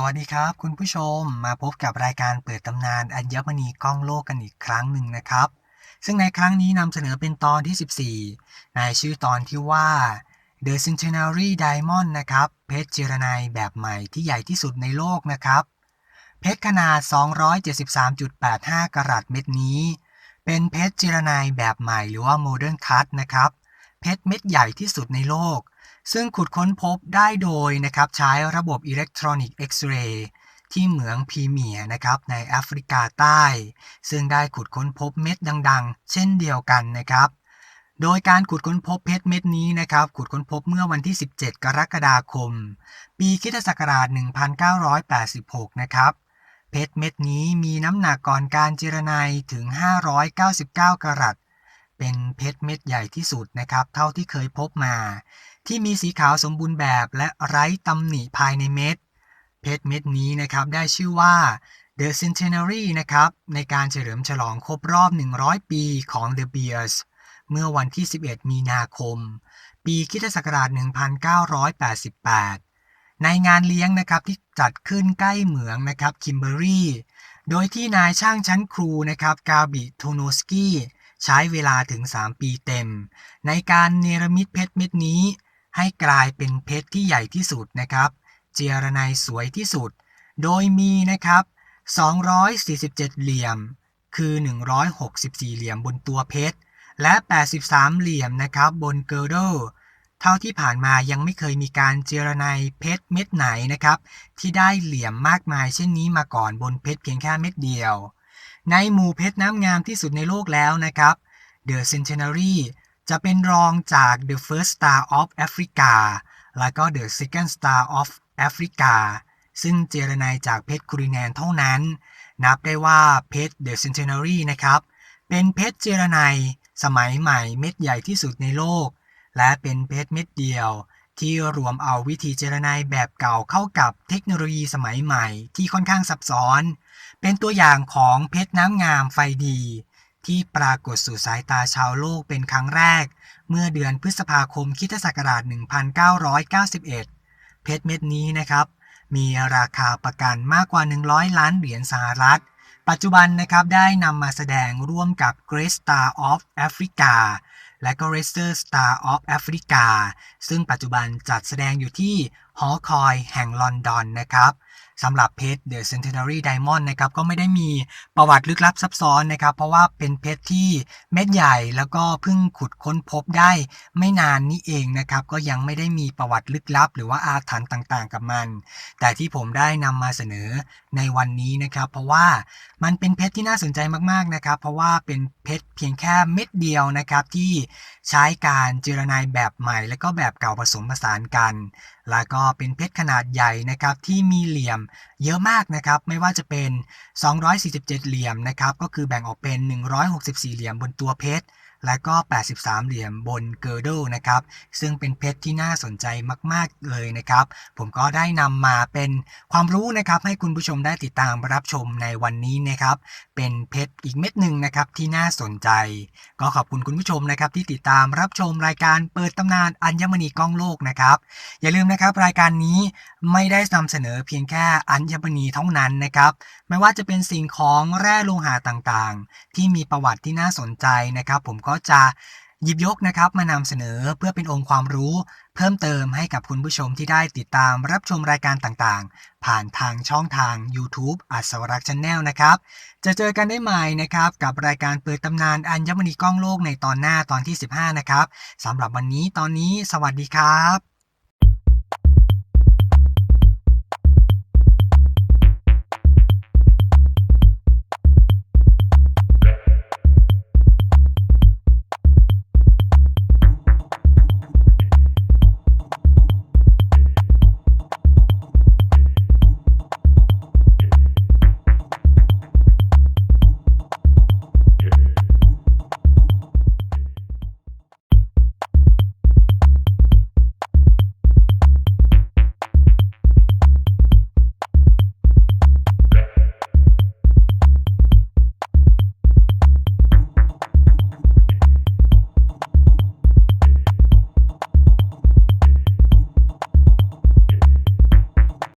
สวัสดีครับ คุณผู้ชมมาพบกับรายการเปิดตำนานอัญมณีกล้องโลกกันอีกครั้งหนึ่งนะครับ ซึ่งในครั้งนี้นำเสนอเป็นตอนที่ 14 ในชื่อตอนที่ว่า The Centenary Diamond นะครับ เพชรเจรไนน์แบบใหม่ที่ใหญ่ที่สุดในโลกนะครับ เพชรขนาด 273.85 กรัตเม็ดนี้ เป็นเพชรเจรไนน์แบบใหม่หรือว่า Modern Cut นะครับ เพชรเม็ดใหญ่ที่สุดในโลก ซึ่งขุดค้นพบได้โดยนะครับใช้ระบบอิเล็กทรอนิกส์เอ็กซเรย์ที่เหมืองพีเมียนะครับในแอฟริกาใต้ ซึ่งได้ขุดค้นพบเม็ดดังๆ เช่นเดียวกันนะครับ โดยการขุดค้นพบเพชรเม็ดนี้นะครับ ขุดค้นพบเมื่อวันที่ 17 กรกฎาคม ปีคริสตศักราช 1986 นะครับ เพชรเม็ดนี้มีน้ำหนักก่อนการเจรไนถึง 599 กรัต เป็นเพชรเม็ดใหญ่ที่สุดนะครับ เท่าที่เคยพบมา ที่มีสีขาวสมบูรณ์แบบและไร้ตำหนิภายในเม็ด เพชรเม็ดนี้นะครับได้ชื่อว่า The Centenary นะครับ ในการเฉลิมฉลองครบรอบ 100 ปีของ The Beers เมื่อวันที่ 11 มีนาคม ปีคริสตศักราช 1988 ในงานเลี้ยงนะครับที่จัดขึ้นใกล้เหมืองนะครับคิมเบอรี่ โดยที่นายช่างชั้นครูนะครับกาบิโทโนสกี้ ใช้เวลาถึง 3 ปีเต็ม ในการเนรมิตเพชรเม็ดนี้ ให้กลายเป็นเพชรที่ใหญ่ที่สุดนะครับ เจรไนสวยที่สุด โดยมีนะครับ 247 เหลี่ยม คือ 164 เหลี่ยมบนตัวเพชร และ 83 เหลี่ยมนะครับบนเกิร์ดเท่าที่ผ่านมายังไม่เคยมีการเจรไนเพชรเม็ดไหนนะครับ ที่ได้เหลี่ยมมากมายเช่นนี้มาก่อนบนเพชรเพียงแค่เม็ดเดียว ในหมู่เพชรน้ำงามที่สุดในโลกแล้วนะครับ The Centenary จะเป็นรองจาก The First Star of Africa แล้วก็ The Second Star of Africa ซึ่งเจรไนจากเพชรคูริแนนเท่านั้น นับได้ว่าเพชร The Centenary นะครับ เป็นเพชรเจรไนสมัยใหม่เม็ดใหญ่ที่สุดในโลก และเป็นเพชรเม็ดเดียว ที่รวมเอาวิธีเจรไนแบบเก่าเข้ากับเทคโนโลยีสมัยใหม่ที่ค่อนข้างซับซ้อน เป็นตัวอย่างของเพชรน้ำงามไฟดี ที่ปรากฏสู่สายตาชาวโลกเป็นครั้งแรก เมื่อเดือนพฤษภาคมคิศักราช 1991 เพชรเม็ดนี้นะครับ มีราคาประกันมากกว่า 100 ล้านเหรียญสหรัฐ ปัจจุบันนะครับได้นำมาแสดงร่วมกับ Great Star of Africa และก็ r e s t e r Star of Africa ซึ่งปัจจุบันจัดแสดงอยู่ที่หอคอยแห่งลอนดอนนะครับ สำหรับเพชร The Centenary Diamond นะครับก็ไม่ได้มีประวัติลึกลับซับซ้อนนะครับ เพราะว่าเป็นเพชรที่เม็ดใหญ่แล้วก็เพิ่งขุดค้นพบได้ไม่นานนี้เองนะครับ ก็ยังไม่ได้มีประวัติลึกลับ หรือว่าอาถรรพ์ต่างๆ กับมัน แต่ที่ผมได้นำมาเสนอในวันนี้นะครับ เพราะว่ามันเป็นเพชรที่น่าสนใจมากๆนะครับ เพราะว่าเป็นเพชรเพียงแค่เม็ดเดียวนะครับที่ใช้การเจรไนแบบใหม่ และก็แบบเก่าผสมผสานกัน แล้วก็เป็นเพชรขนาดใหญ่นะครับที่มีเหลี่ยมเยอะมากนะครับไม่ว่าจะเป็น 247 เหลี่ยมนะครับก็คือแบ่งออกเป็น 164 เหลี่ยมบนตัวเพชรและก็ 83 เหลี่ยมบนเกิร์ดนะครับ ซึ่งเป็นเพชรที่น่าสนใจมาก ๆ เลยนะครับ ผมก็ได้นำมาเป็นความรู้นะครับให้คุณผู้ชมได้ติดตามรับชมในวันนี้นะครับ เป็นเพชรอีกเม็ดหนึ่งนะครับที่น่าสนใจ ก็ขอบคุณคุณผู้ชมนะครับที่ติดตามรับชมรายการเปิดตำนานอัญมณีกล้องโลกนะครับ อย่าลืมนะครับรายการนี้ไม่ได้นำเสนอเพียงแค่อัญมณีเท่านั้นนะครับ ไม่ว่าจะเป็นสิ่งของแร่โลหะต่างๆ ที่มีประวัติที่น่าสนใจนะครับ ผมก็จะหยิบยกนะครับมานำเสนอเพื่อเป็นองค์ความรู้ เพิ่มเติมให้กับคุณผู้ชมที่ได้ติดตามรับชมรายการต่างๆ ผ่านทางช่องทาง YouTube อัศวรักษ์ชาแนลนะครับ จะเจอกันได้ใหม่นะครับกับรายการเปิดตำนานอัญมณีกล้องโลกในตอนหน้าตอนที่ 15 นะครับสำหรับวันนี้ตอนนี้สวัสดีครับ